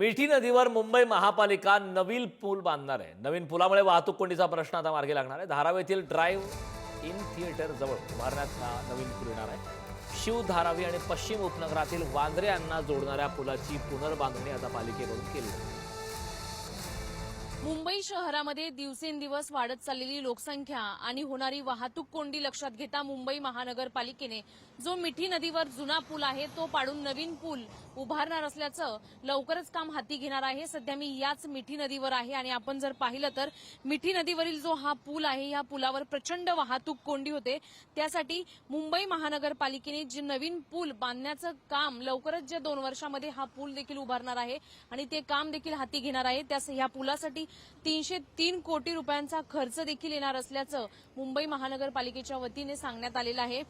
मिठी नदीवर मुंबई महापालिका नवीन पूल बांधणार आहे. नवीन पुलामुळे वाहतूक कोंडीचा प्रश्न आता मार्गी लागणार आहे. धारावीतील ड्राईव्ह इन थिएटर जवळ उभारण्यात हा नवीन पूल येणार आहे. शिव धारावी आणि पश्चिम उपनगरातील वांद्रे यांना जोडणाऱ्या पुलाची पुनर्बांधणी आता पालिकेकडून केली जाते मुंबई शहरामध्ये दिवसेंदिवस वाढत चाललेली लोकसंख्या आणि होणारी वाहतूक कोंडी लक्षात घेता मुंबई महानगरपालिकेने जो मिठी नदीवर जुना पूल आहे तो पाडून नवीन पूल उभारणार असल्याचं लवकरच काम हाती घेणार आहे. सध्या मी याच मिठी नदीवर आहे आणि आपण जर पाहिलं तर मिठी नदीवरील जो हा पूल आहे या पुलावर प्रचंड वाहतूक कोंडी होते. त्यासाठी मुंबई महानगरपालिकेने जे नवीन पूल बांधण्याचं काम लवकरच जे दोन वर्षामध्ये हा पूल देखील उभारणार आहे आणि ते काम देखील हाती घेणार आहे. त्यास या पुलासाठी तीनशे तीन कोटी रुपयांचा खर्च देखील येणार असल्याचं मुंबई महानगरपालिकेच्या वतीने सांगण्यात आलेलं आहे.